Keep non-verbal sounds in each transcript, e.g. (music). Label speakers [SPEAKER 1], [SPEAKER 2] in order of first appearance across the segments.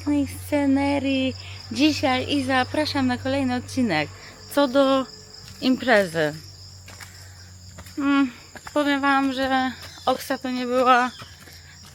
[SPEAKER 1] pięknej scenerii dzisiaj i zapraszam na kolejny odcinek. Co do imprezy. Mm, powiem Wam, że Oksa to nie była,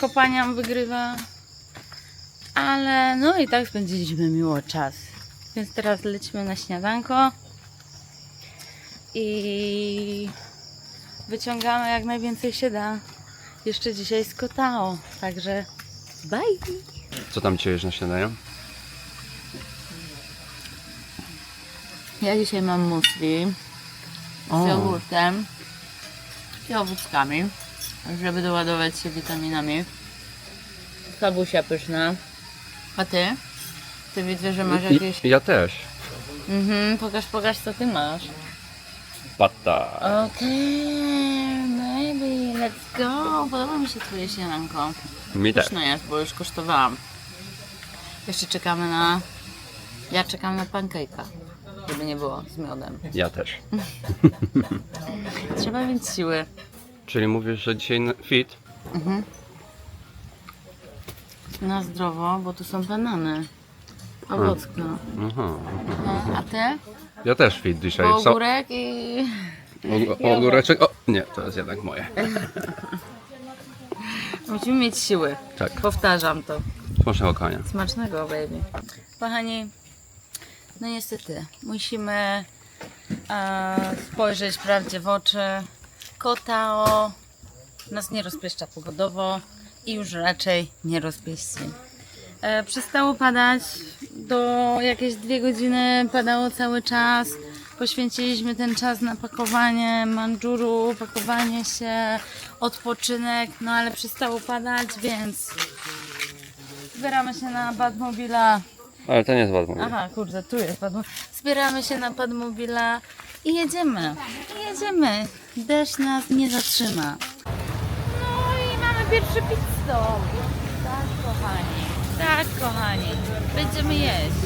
[SPEAKER 1] kopaniam wygrywa, ale no i tak spędziliśmy miło czas. Więc teraz lecimy na śniadanko i wyciągamy jak najwięcej się da. Jeszcze dzisiaj z Kotao, także bye!
[SPEAKER 2] Co tam cię na śniadanie?
[SPEAKER 1] Ja dzisiaj mam musli
[SPEAKER 2] O.
[SPEAKER 1] z jogurtem i owocami, żeby doładować się witaminami. Kabusia pyszna. A ty? Ty widzę, że masz jakieś...
[SPEAKER 2] I, ja też.
[SPEAKER 1] Mhm, pokaż, pokaż co ty masz.
[SPEAKER 2] Pata.
[SPEAKER 1] Okej, let's go. Podoba mi się twoje śniadanko.
[SPEAKER 2] Mi też.
[SPEAKER 1] Pyszne jest, bo już kosztowałam. Jeszcze czekamy na... Ja czekam na pancake'a, żeby nie było z miodem.
[SPEAKER 2] Ja też. (laughs)
[SPEAKER 1] Trzeba mieć siły.
[SPEAKER 2] Czyli mówisz, że dzisiaj fit?
[SPEAKER 1] Na zdrowo, bo tu są banany. Owocka.
[SPEAKER 2] Aha.
[SPEAKER 1] No, a ty?
[SPEAKER 2] Ja też fit dzisiaj. So,
[SPEAKER 1] Ogórek i...
[SPEAKER 2] og- ogóreczek. O, nie, to jest jednak moje. (laughs)
[SPEAKER 1] Musimy mieć siły.
[SPEAKER 2] Tak.
[SPEAKER 1] Powtarzam to.
[SPEAKER 2] Smacznego konia.
[SPEAKER 1] Smacznego, baby. Kochani, no niestety, musimy e, spojrzeć prawdzie w oczy. Kotao nas nie rozpieszcza pogodowo i już raczej nie rozpieści. E, przestało padać, do jakieś dwie godziny padało cały czas. Poświęciliśmy ten czas na pakowanie mandżuru, pakowanie się, odpoczynek, no ale przestało padać, więc Zbieramy się na Badmobila.
[SPEAKER 2] Ale to nie jest ładne.
[SPEAKER 1] Aha, kurde, tu jest Badmo. Zbieramy się na Badmobila i jedziemy. I jedziemy. Deszcz nas nie zatrzyma. No i mamy pierwszy pit stop. Tak, kochani. Tak, kochani. Będziemy jeść.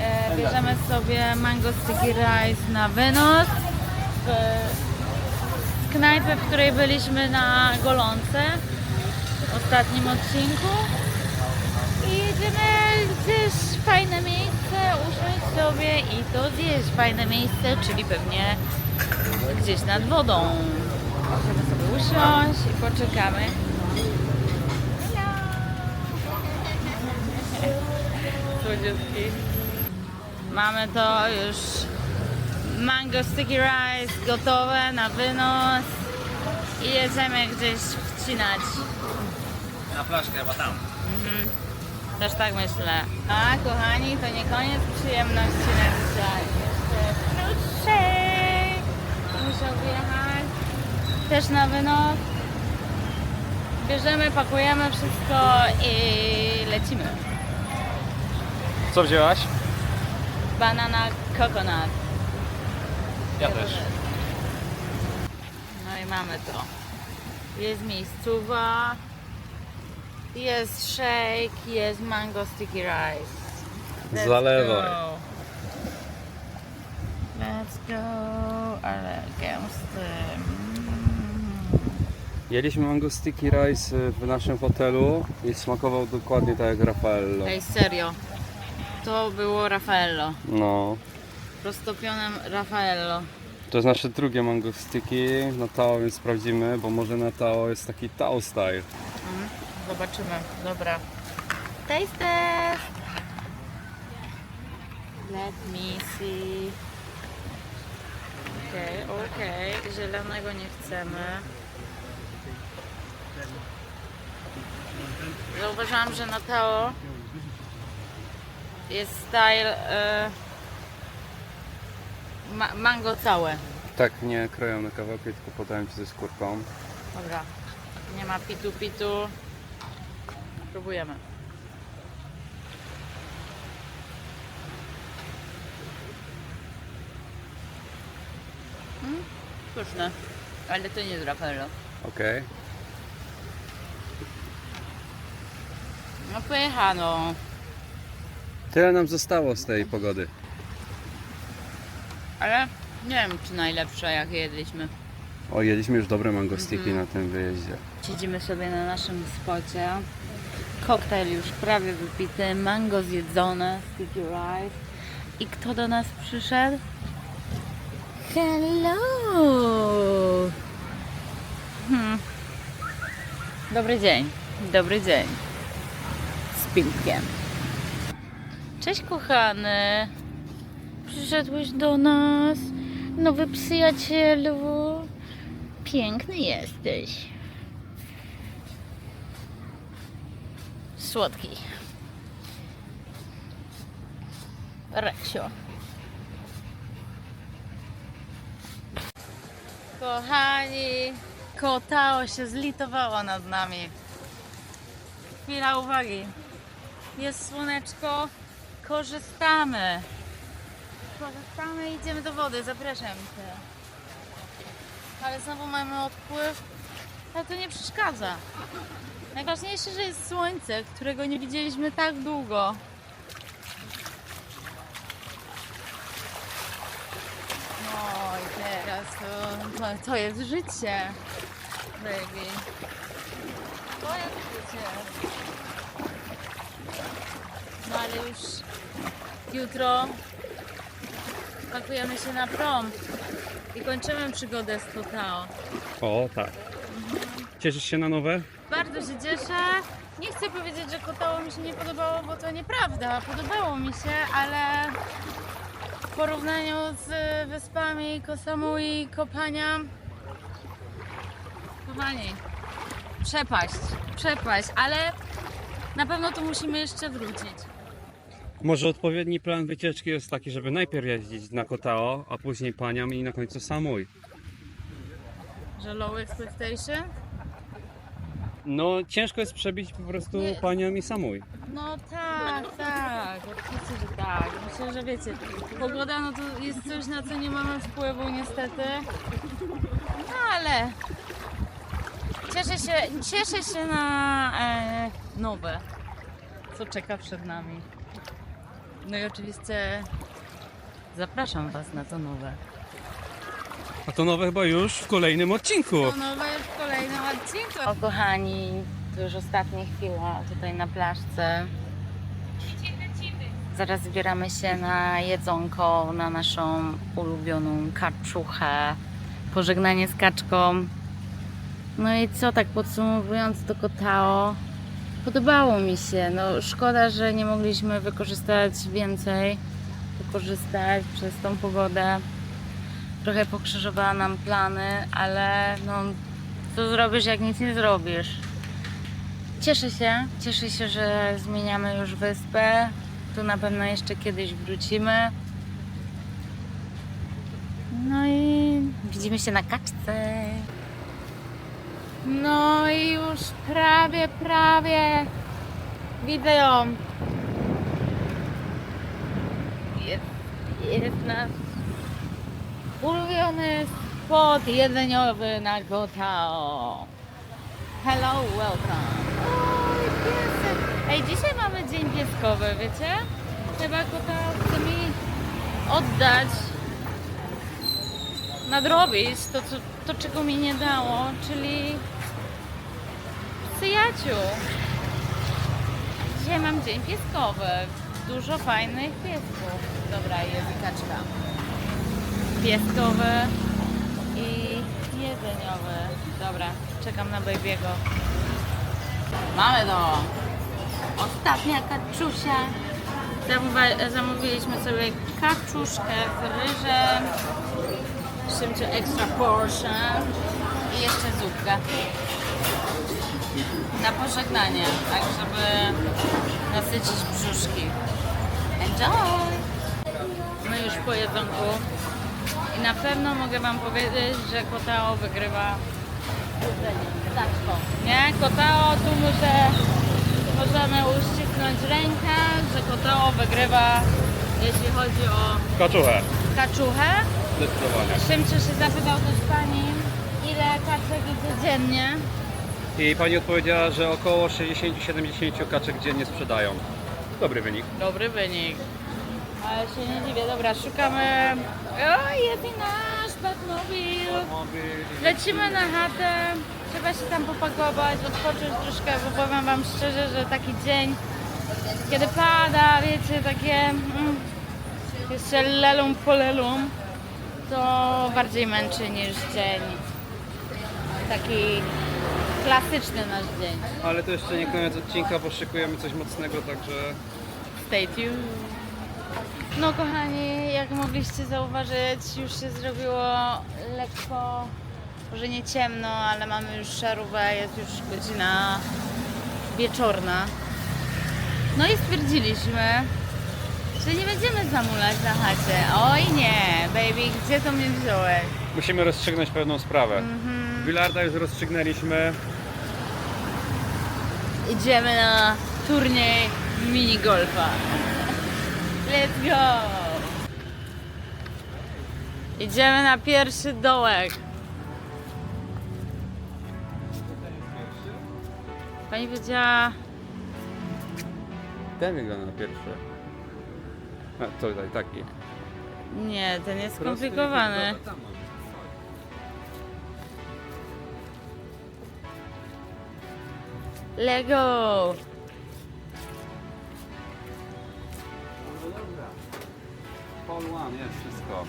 [SPEAKER 1] E, bierzemy sobie mango sticky rice na wynos. W, z knajpy, w której byliśmy na golące w ostatnim odcinku. I jedziemy gdzieś w fajne miejsce, usiąść sobie i to zjeść. Fajne miejsce, czyli pewnie gdzieś nad wodą. Możemy sobie usiąść i poczekamy. (laughs) Słodziutki. Mamy to już mango sticky rice gotowe na wynos i jedziemy gdzieś wcinać
[SPEAKER 3] Na flaszkę chyba tam.
[SPEAKER 1] Też tak myślę. A kochani, to nie koniec przyjemności na dzisiaj. Jeszcze krótszej. Musiał wjechać. Też na wynos. Bierzemy, pakujemy wszystko i lecimy.
[SPEAKER 3] Co wzięłaś?
[SPEAKER 1] Banana coconut.
[SPEAKER 3] Ja też.
[SPEAKER 1] No i mamy to. Jest miejscowa. Jest shake, jest mango sticky rice. Let's
[SPEAKER 2] Zalewaj.
[SPEAKER 1] go. Let's go, ale gęsty. Mm.
[SPEAKER 2] Jedliśmy mango sticky rice w naszym hotelu i smakował dokładnie tak jak Raffaello.
[SPEAKER 1] Ej, serio. To było Raffaello.
[SPEAKER 2] No.
[SPEAKER 1] Roztopionym Raffaello.
[SPEAKER 2] To jest nasze drugie mango sticky na Tao, więc sprawdzimy, bo może na Tao jest taki Tao style.
[SPEAKER 1] Mhm. Zobaczymy. Dobra. Taste test. Let me see. Okej, okej. Zielonego nie chcemy. Zauważyłam, że na Tao jest style e, ma, mango całe.
[SPEAKER 2] Tak nie kroją na kawałki, tylko podają ci ze skórką.
[SPEAKER 1] Dobra. Nie ma pitu pitu. Próbujemy. Mm, pyszne. Ale to nie jest Raffaello.
[SPEAKER 2] Okej.
[SPEAKER 1] No pojechano.
[SPEAKER 2] Tyle nam zostało z tej pogody.
[SPEAKER 1] Ale nie wiem czy najlepsze jak jedliśmy.
[SPEAKER 2] O, jedliśmy już dobre mango sticky na tym wyjeździe.
[SPEAKER 1] Siedzimy sobie na naszym spocie. Koktajl już prawie wypity, mango zjedzone, sticky rice. I kto do nas przyszedł? Hello! Hmm. Dobry dzień, dobry dzień. Z Pimpkiem. Cześć kochany. Przyszedłeś do nas. Nowy przyjacielu. Piękny jesteś. Słodki. Reksio. Kochani, kotao się zlitowało nad nami. Chwila uwagi. Jest słoneczko, korzystamy. Korzystamy i idziemy do wody, zapraszam cię. Ale znowu mamy odpływ, ale to nie przeszkadza. Najważniejsze, że jest słońce, którego nie widzieliśmy tak długo. I teraz to, to, to jest życie, baby. To jest życie. No ale już jutro pakujemy się na prom i kończymy przygodę z Totao.
[SPEAKER 2] O, tak. Cieszysz się na nowe?
[SPEAKER 1] Bardzo się cieszę. Nie chcę powiedzieć, że Kotało mi się nie podobało, bo to nieprawda. Podobało mi się, ale w porównaniu z wyspami Kosamui i Kopania kochani, przepaść, przepaść, ale na pewno tu musimy jeszcze wrócić.
[SPEAKER 2] Może odpowiedni plan wycieczki jest taki, żeby najpierw jeździć na Kotao, a później paniam i na końcu Samui.
[SPEAKER 1] Że low expectation?
[SPEAKER 2] No, ciężko jest przebić po prostu
[SPEAKER 1] Nie.
[SPEAKER 2] paniam i Samui.
[SPEAKER 1] No tak, tak, oczywiście, że tak. Myślę, że wiecie, pogoda no to jest coś, na co nie mamy wpływu niestety. No ale cieszę się, cieszę się na e, nowe, co czeka przed nami. No i oczywiście zapraszam Was na to nowe.
[SPEAKER 2] A to nowe chyba już w kolejnym odcinku.
[SPEAKER 1] To nowe w kolejnym odcinku. O kochani, to już ostatnia chwila tutaj na plaszce. Zaraz zbieramy się na jedzonko, na naszą ulubioną kaczuchę. Pożegnanie z kaczką. No i co, tak podsumowując to kotao, podobało mi się. No szkoda, że nie mogliśmy wykorzystać więcej, wykorzystać przez tą pogodę. Trochę pokrzyżowała nam plany, ale no co zrobisz, jak nic nie zrobisz? Cieszę się, cieszę się, że zmieniamy już wyspę. Tu na pewno jeszcze kiedyś wrócimy. No i widzimy się na kaczce. No i już prawie, prawie widzę ją. Jest, jest nasz ulubiony spot jedzeniowy na Gotao. Hello, welcome. Oj. Ej, dzisiaj mamy dzień pieskowy, wiecie? Chyba Gotao chce mi oddać, nadrobić to, co, to, czego mi nie dało, czyli przyjaciół. Dzisiaj mam dzień pieskowy. Dużo fajnych piesków. Dobra, jest kaczka pieskowy i jedzeniowy. Dobra, czekam na baby'ego. Mamy to! Ostatnia kaczusia. Zamówiliśmy sobie kaczuszkę z ryżem, szymciu extra portion i jeszcze zupkę. Na pożegnanie, tak żeby nasycić brzuszki. Enjoy! My już po jedzonku i na pewno mogę Wam powiedzieć, że Kotao wygrywa Zaczko. Nie? Kotao, tu muszę, możemy uścisnąć rękę, że Kotao wygrywa, jeśli chodzi o
[SPEAKER 2] Kaczuchę.
[SPEAKER 1] kaczuchę.
[SPEAKER 2] Zdecydowanie.
[SPEAKER 1] Szymczy się zapytał też Pani, ile kaczek idzie dziennie.
[SPEAKER 2] I pani odpowiedziała, że około 60-70 kaczek dziennie sprzedają. Dobry wynik.
[SPEAKER 1] Dobry wynik. Ale się nie dziwię, dobra, szukamy... O, i nasz Batmobil! Lecimy na chatę, trzeba się tam popakować, odpocząć troszkę, bo powiem Wam szczerze, że taki dzień, kiedy pada, wiecie, takie mm, jeszcze lelum polelum, to bardziej męczy niż dzień taki klasyczny nasz dzień.
[SPEAKER 2] Ale to jeszcze nie koniec odcinka, bo szykujemy coś mocnego, także...
[SPEAKER 1] Stay tuned. No kochani, jak mogliście zauważyć, już się zrobiło lekko, może nie ciemno, ale mamy już szarówę, jest już godzina wieczorna. No i stwierdziliśmy, że nie będziemy zamulać na chacie. Oj nie, gdzie to mnie wziąłeś?
[SPEAKER 2] Musimy rozstrzygnąć pewną sprawę. Bilarda już rozstrzygnęliśmy.
[SPEAKER 1] Idziemy na turniej minigolfa. Let's go! Idziemy na pierwszy dołek. Pani powiedziała,
[SPEAKER 2] Ten wygląda na pierwszy. A, tutaj, taki.
[SPEAKER 1] Nie, ten jest skomplikowany. Lego!
[SPEAKER 2] Paul One, jest wszystko.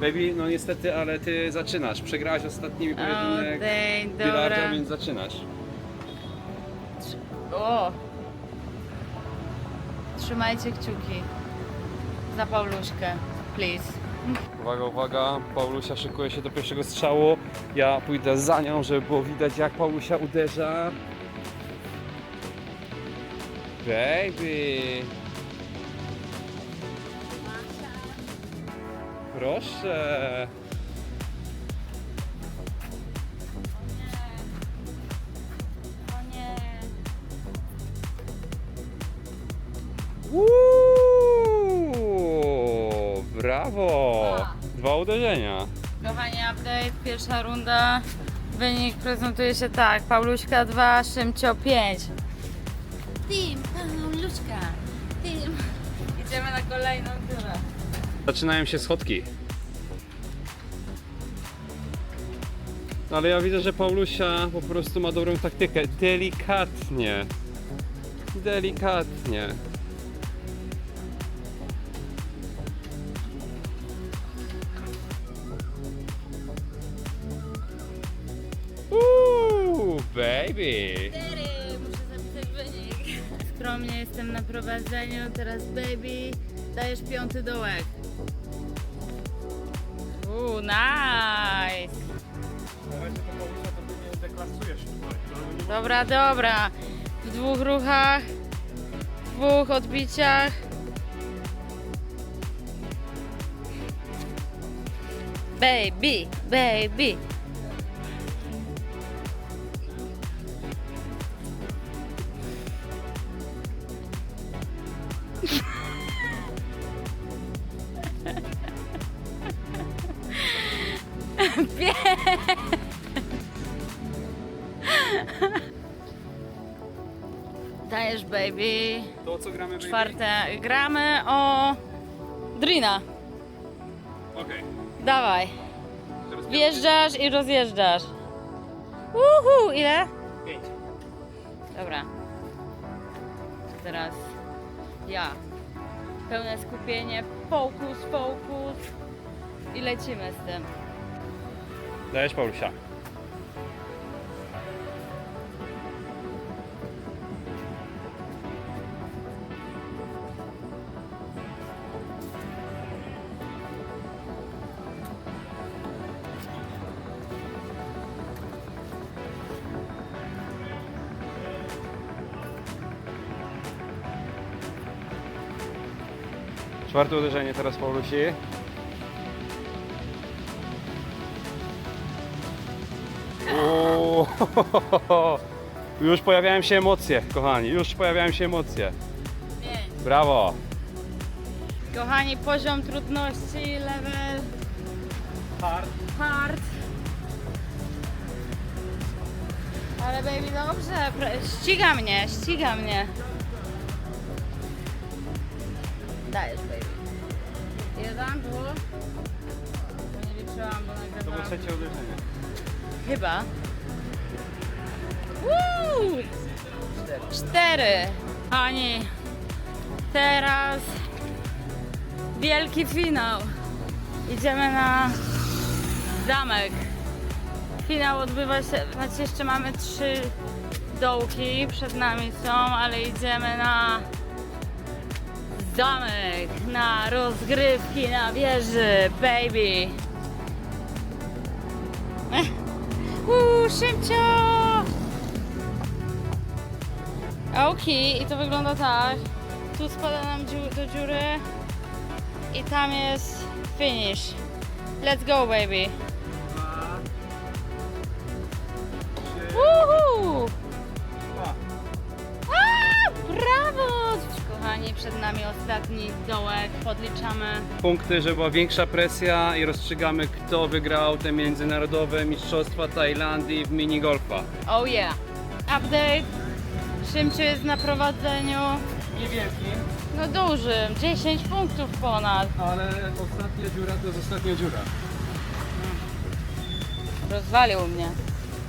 [SPEAKER 2] Baby, no niestety, ale ty zaczynasz. Przegrałaś ostatni pojedynek bilarda,
[SPEAKER 1] dobra.
[SPEAKER 2] więc zaczynasz.
[SPEAKER 1] O! Trzymajcie kciuki za Pauluśkę, please.
[SPEAKER 2] Uwaga, uwaga, Paulusia szykuje się do pierwszego strzału. Ja pójdę za nią, żeby było widać jak Paulusia uderza. Baby! Proszę!
[SPEAKER 1] O nie.
[SPEAKER 2] Uuu, brawo! Dwa uderzenia.
[SPEAKER 1] Kochani, update, pierwsza runda. Wynik prezentuje się tak. Pauluśka 2, Szymcio 5. Team Pauluśka. Team. Idziemy na kolejną turę.
[SPEAKER 2] Zaczynają się schodki. No, Ale ja widzę, że Paulusia po prostu ma dobrą taktykę. Delikatnie. Delikatnie. Baby.
[SPEAKER 1] 4, muszę zapisać wynik. Skromnie jestem na prowadzeniu, teraz baby, dajesz piąty dołek. Uuu, nice. Dobra, dobra. W dwóch ruchach, w dwóch odbiciach. Baby, baby. Czwarte. Gramy o Drina.
[SPEAKER 2] Okej.
[SPEAKER 1] Dawaj. Wjeżdżasz i rozjeżdżasz. Uhu, ile?
[SPEAKER 2] Pięć.
[SPEAKER 1] Dobra. Teraz ja. Pełne skupienie, fokus, fokus. I lecimy z tym.
[SPEAKER 2] Dajesz Paulusia. Czwarte uderzenie teraz Paulusi. Uuu, (laughs) Już pojawiają się emocje, kochani, już pojawiają się emocje.
[SPEAKER 1] Pięć.
[SPEAKER 2] Brawo!
[SPEAKER 1] Kochani, poziom trudności, level
[SPEAKER 2] Hard.
[SPEAKER 1] hard. Ale baby, dobrze, ściga mnie, ściga mnie. Dajesz, Jeden, dwu. Bo nie liczyłam, bo
[SPEAKER 2] To było
[SPEAKER 1] nagrywałam.
[SPEAKER 2] trzecie uderzenie.
[SPEAKER 1] Chyba. Woo! Cztery. Pani, teraz wielki finał. Idziemy na zamek. Finał odbywa się, znaczy jeszcze mamy trzy dołki przed nami są, ale idziemy na zamek, na rozgrywki na wieży, baby. (laughs) Uuu, szybcio! Okej, i to wygląda tak. Tu spada nam do dziury i tam jest finish. Let's go, baby.
[SPEAKER 2] Dwa, trzy,
[SPEAKER 1] Woohoo! Przed nami ostatni dołek. Podliczamy.
[SPEAKER 2] Punkty, żeby była większa presja i rozstrzygamy kto wygrał te międzynarodowe mistrzostwa Tajlandii w minigolfa.
[SPEAKER 1] Oh yeah. Update. Szymciu jest na prowadzeniu.
[SPEAKER 2] Niewielki,
[SPEAKER 1] No dużym, 10 punktów ponad.
[SPEAKER 2] ale ostatnia dziura to jest ostatnia dziura.
[SPEAKER 1] Rozwalił mnie.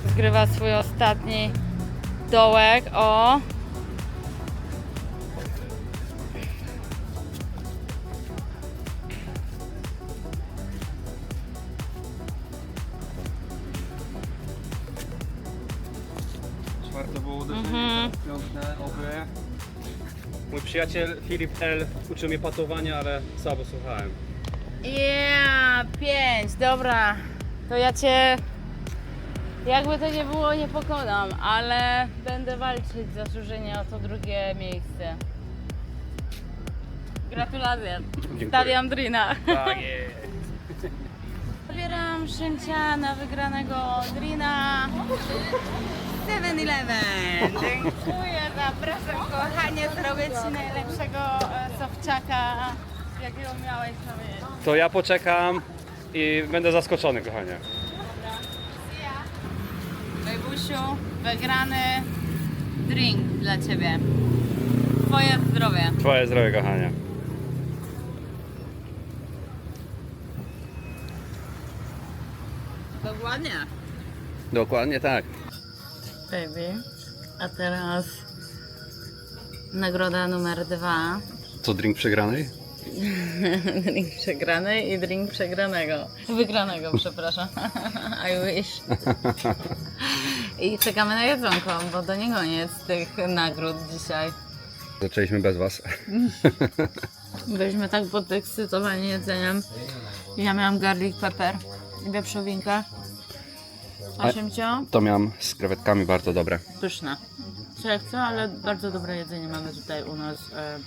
[SPEAKER 1] Zgrywa swój ostatni dołek. O!
[SPEAKER 2] Uderzenie,
[SPEAKER 1] Mhm.
[SPEAKER 2] piąte, oby. Mój przyjaciel Filip L. uczył mnie patowania, ale słabo słuchałem.
[SPEAKER 1] Yeah, pięć, dobra. To ja cię, jakby to nie było, nie pokonam, ale będę walczyć za służenie o to drugie miejsce. Gratulacje. Stawiam Drina.
[SPEAKER 2] Tak (laughs) jest.
[SPEAKER 1] Zabieram Szymcia na wygranego Drina. 7-Eleven. (laughs) Dziękuję, zapraszam kochanie, zrobię Ci najlepszego e, jakiego miałeś sobie.
[SPEAKER 2] To ja poczekam i będę zaskoczony, kochanie.
[SPEAKER 1] Bejbusiu, wygrany drink dla Ciebie. Twoje zdrowie.
[SPEAKER 2] Twoje zdrowie, kochanie.
[SPEAKER 1] Dokładnie.
[SPEAKER 2] Dokładnie tak.
[SPEAKER 1] Baby. A teraz nagroda numer dwa.
[SPEAKER 2] Co drink przegranej? (laughs)
[SPEAKER 1] drink przegrany i drink przegranego. Wygranego, przepraszam. (laughs) I wish. I czekamy na jedzonko, bo to nie koniec tych nagród dzisiaj.
[SPEAKER 2] Zaczęliśmy bez was. (laughs)
[SPEAKER 1] Byliśmy tak podekscytowani jedzeniem. Ja miałam garlic pepper i wieprzowinkę.
[SPEAKER 2] A-
[SPEAKER 1] Osiemcio,
[SPEAKER 2] To miałam z krewetkami bardzo dobre.
[SPEAKER 1] pyszne. Selekcja, ale bardzo dobre jedzenie mamy tutaj u nas e,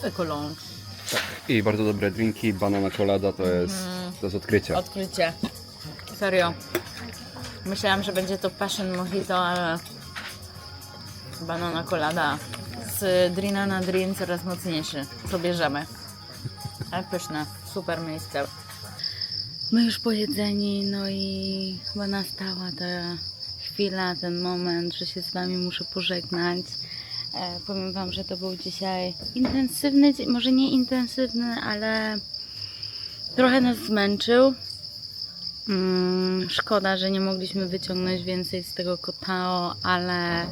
[SPEAKER 1] w Ecolącz.
[SPEAKER 2] I bardzo dobre drinki, banana colada to jest, to jest odkrycie.
[SPEAKER 1] Odkrycie. Serio. Myślałam, że będzie to passion mojito, ale banana colada z drina na drin coraz mocniejszy. Co bierzemy. Ale pyszne. Super miejsce. My już pojedzeni, no i chyba nastała ta chwila, ten moment, że się z Wami muszę pożegnać. E, powiem Wam, że to był dzisiaj intensywny może nie intensywny, ale trochę nas zmęczył. Mm, szkoda, że nie mogliśmy wyciągnąć więcej z tego kotao, ale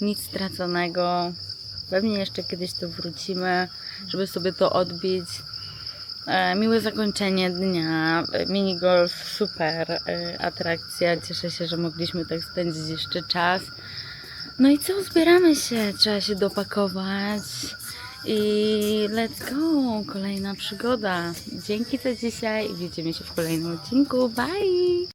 [SPEAKER 1] nic straconego. Pewnie jeszcze kiedyś to wrócimy, żeby sobie to odbić. E, miłe zakończenie dnia. E, Minigolf, super e, atrakcja. Cieszę się, że mogliśmy tak spędzić jeszcze czas. No i co, zbieramy się, trzeba się dopakować. I let's go! Kolejna przygoda. Dzięki za dzisiaj i widzimy się w kolejnym odcinku. Bye!